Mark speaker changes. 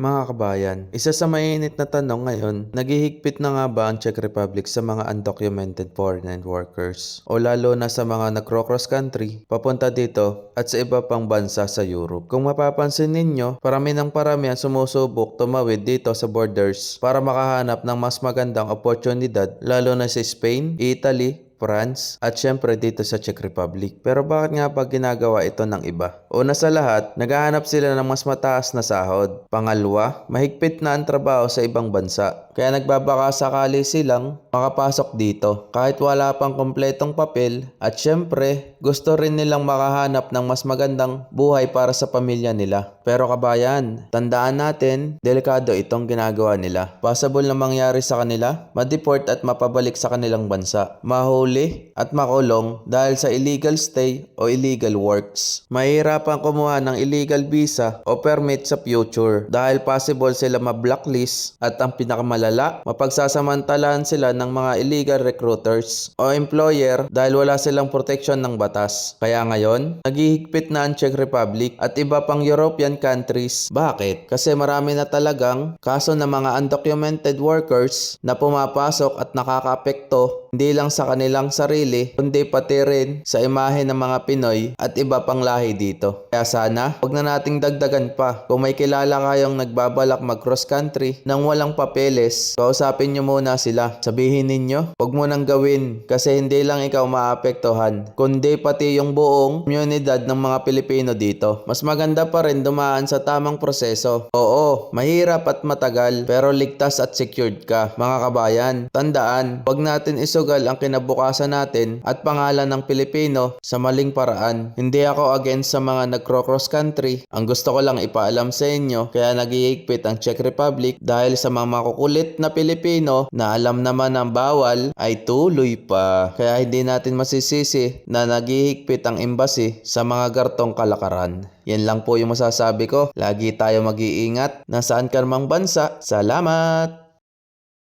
Speaker 1: Mga kabayan, isa sa mainit na tanong ngayon, naghihigpit na nga ba ang Czech Republic sa mga undocumented foreign workers? O lalo na sa mga nagro-cross country, papunta dito at sa iba pang bansa sa Europe. Kung mapapansin ninyo, parami ng parami ang sumusubok tumawid dito sa borders para makahanap ng mas magandang oportunidad lalo na sa Spain, Italy, France, at syempre dito sa Czech Republic. Pero bakit nga ba ginagawa ito ng iba? Una sa lahat, naghahanap sila ng mas mataas na sahod. Pangalawa, mahigpit na ang trabaho sa ibang bansa. Kaya nagbabaka sakali silang makapasok dito kahit wala pang kompletong papel at syempre gusto rin nilang makahanap ng mas magandang buhay para sa pamilya nila. Pero kabayan, tandaan natin, delikado itong ginagawa nila. Possible na mangyari sa kanila, ma-deport at mapabalik sa kanilang bansa. Mahuli at makulong dahil sa illegal stay o illegal works. Mahirapan kumuha ng illegal visa o permit sa future dahil possible sila ma-blacklist at ang pinakamalala, mapagsasamantalahan sila ng mga illegal recruiters o employer dahil wala silang protection ng batas. Kaya ngayon, naghihigpit na ang Czech Republic at iba pang European countries. Bakit? Kasi marami na talagang kaso ng mga undocumented workers na pumapasok at nakakaapekto hindi lang sa kanilang sarili, kundi pati rin sa imahe ng mga Pinoy at iba pang lahi dito. Kaya sana, huwag na nating dagdagan pa. Kung may kilala kayong nagbabalak mag-cross country nang walang papeles, kausapin nyo muna sila. Sabihin ninyo, huwag mo nang gawin kasi hindi lang ikaw maapektuhan, kundi pati yung buong komunidad ng mga Pilipino dito. Mas maganda pa rin dumaan sa tamang proseso. Oo, mahirap at matagal, pero ligtas at secured ka. Mga kabayan, tandaan, huwag natin isugal ang kinabukasan natin at pangalan ng Pilipino sa maling paraan. Hindi ako against sa mga nagcro-cross country. Ang gusto ko lang ipaalam sa inyo, kaya nagihigpit ang Czech Republic dahil sa mga makukulit na Pilipino na alam naman ang bawal ay tuloy pa. Kaya hindi natin masisisi na naghihigpit ang embassy sa mga gartong kalakaran. Yan lang po yung masasabi ko. Lagi tayo mag-iingat. Nasaan ka mang bansa. Salamat!